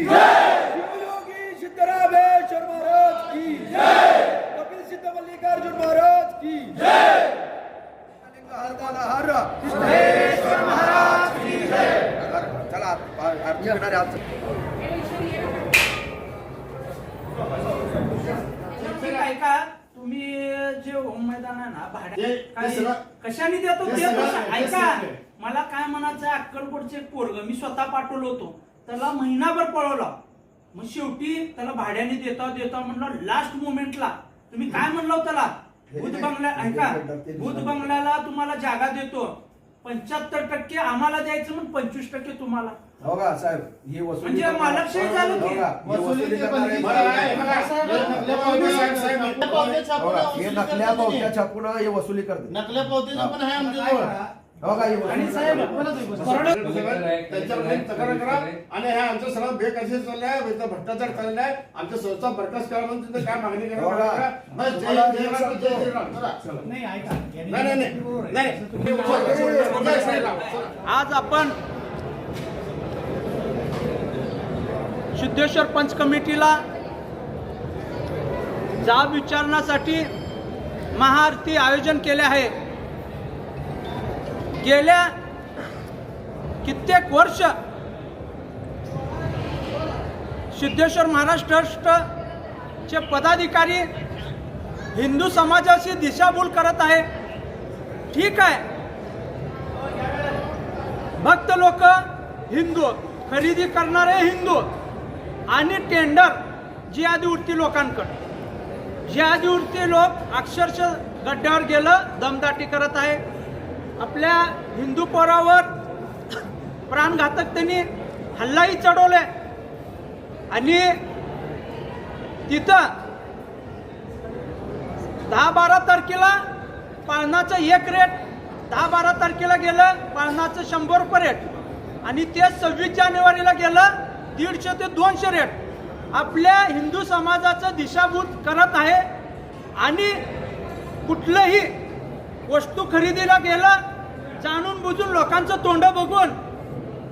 की शिवयोगी सिद्धरामेश्वर महाराज की कपिल सिद्ध मल्लिकार्जुन महाराज की हर दादा हर सिद्धेश्वर महाराज की चला आरती करणारे हात ते काय का तुम्ही जे होम मैदान आहे ना भाड्या काय कशाने देतो? ते ऐका मला काय म्हणायचं आहे, अक्कलकोटचे पोरग मी स्वतः पाठवलं होतो. त्याला महिनाभर पळवला मग शेवटी त्याला भाड्याने देता देता म्हणलं लास्ट मोमेंटला तुम्ही काय म्हणलं हो त्याला भूत बंगल्या ऐका भूत बंगल्याला तुम्हाला जागा देतो पंच्याहत्तर टक्के आम्हाला द्यायचं म्हणून पंचवीस टक्के तुम्हाला हो का साहेब ही वसुली म्हणजे मालकशाही झालं की? हो? ही. नकल्या पावत्या छापून हो? वसुली हे हे करते नकल्या पावतीचं पण आहे आमच्याजवळ हो ही वसुली आणि साहेब करते. त्यांच्याकडे तक्रार करा. आणि हे आमचं सगळं बेकायदेशीर चाललंय भ्रष्टाचार चाललेला आहे. आमच्या संस्था बरखास्त करा म्हणून तिथं काय मागणी करा हो. आज आपण सिद्धेश्वर पंच कमिटीला जाब विचारण्यासाठी महाआरती आयोजन केले आहे. गेल्या कित्येक वर्ष सिद्धेश्वर महाराज ट्रस्टचे पदाधिकारी हिंदू समाजाशी दिशाभूल करत आहे. ठीक आहे. भक्त लोक हिंदू खरेदी करणारे हिंदू आणि टेंडर जिहादी लोकांकडे. जिहादी लोक अक्षरशः गड्ड्यावर गेलं दमदाटी करत आहे. आपल्या हिंदू पोरावर प्राणघातक त्यांनी हल्लाही चढवले आणि तिथं दहा बारा तारखेला पाळणाचं एक रेट दहा बारा तारखेला गेलं पाळणाचं शंभर रुपये रेट आणि ते सव्वीस जानेवारीला गेलं दीडशे ते दोनशे रेट आपल्या हिंदू समाजाचं दिशाभूत करत आहे. आणि कुठलंही वस्तू खरेदीला गेलं जाणून बुजून लोकांचं तोंड बघून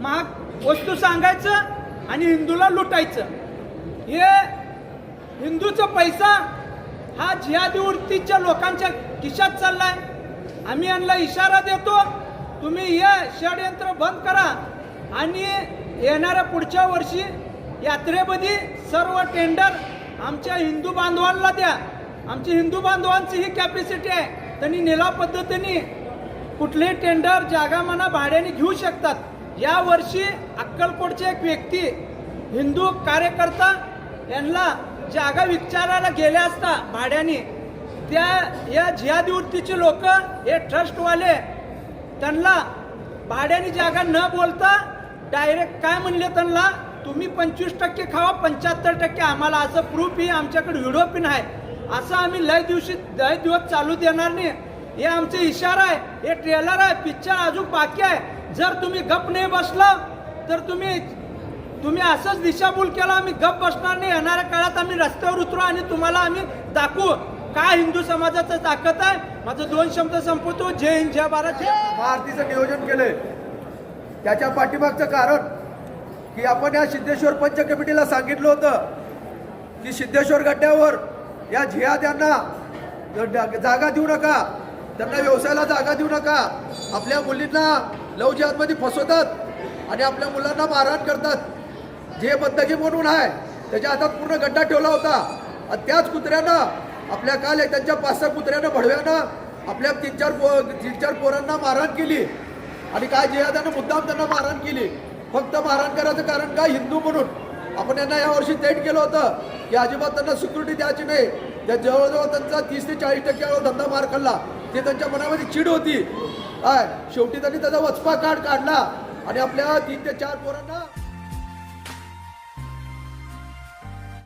महाग वस्तू सांगायचं आणि हिंदूला लुटायचं. हे हिंदूचा पैसा हा जिहादी वृत्तीच्या लोकांच्या खिशात चाललाय. आम्ही यांना इशारा देतो तुम्ही हे षडयंत्र बंद करा आणि येणाऱ्या पुढच्या वर्षी यात्रेमध्ये सर्व टेंडर आमच्या हिंदू बांधवांना द्या. आमची हिंदू बांधवांची ही कॅपॅसिटी आहे. त्यांनी निला पद्धतीने कुठलेही टेंडर जागा भाड्याने घेऊ शकतात. या वर्षी अक्कलकोटचे एक व्यक्ती हिंदू कार्यकर्ता यांना जागा विचारायला गेले असता भाड्याने. त्या या जिहादी लोक हे ट्रस्टवाले त्यांना भाड्याने जागा न बोलता डायरेक्ट काय म्हणले त्यांना? तुम्ही पंचवीस टक्के खावा पंच्याहत्तर टक्के आम्हाला असं प्रूफ ही आमच्याकडे व्हिडिओ पिन आहे. असं आम्ही लय दिवशी लय दिवस चालू देणार नाही. हे आमचे इशारा आहे हे ट्रेलर आहे पिक्चर अजून बाकी आहे. जर तुम्ही गप नाही बसला तर तुम्ही तुम्ही असंच दिशाभूल केला आम्ही गप बसणार नाही. येणाऱ्या काळात आम्ही रस्त्यावर उतरू आणि तुम्हाला आम्ही दाखवू. काय हिंदू समाजाचं ताकद आहे? माझं दोन शब्द संपवतो. जय हिंद जय भारत आरतीचं नियोजन केलंय. त्याच्या पाठीमागचं कारण की आपण या सिद्धेश्वर पंच कमिटीला सांगितलं होतं की सिद्धेश्वर गड्ड्यावर या जिहाद्यांना ज- जागा देऊ नका. त्यांना व्यवसायाला जागा देऊ नका. आपल्या मुलींना लव जिहादमध्ये फसवतात आणि आपल्या मुलांना मारहाण करतात. जे बंदगी म्हणून आहे त्याच्या हातात पूर्ण गड्डा ठेवला होता. आणि त्याच कुत्र्यानं आपल्या काल त्यांच्या पाच सहा कुत्र्यानं भडव्यानं आपल्या तीन चार पो तीन चार पोरांना मारहाण केली. आणि काय जिहादानं मुद्दाम त्यांना मारहाण केली. फक्त मारहाण करायचं कारण काय? हिंदू म्हणून. आपण यांना यावर्षी थेट केलं होतं की अजिबात त्यांना सिक्युरिटी द्यायची नाही. त्या जवळजवळ त्यांचा तीस ते चाळीस टक्के धंदा मार खाल्ला. ते त्यांच्या मनामध्ये चिड होती. काय? शेवटी त्यांनी त्याचा वचपा कार्ड काढला. आणि आपल्या तीन ते चार पोरांना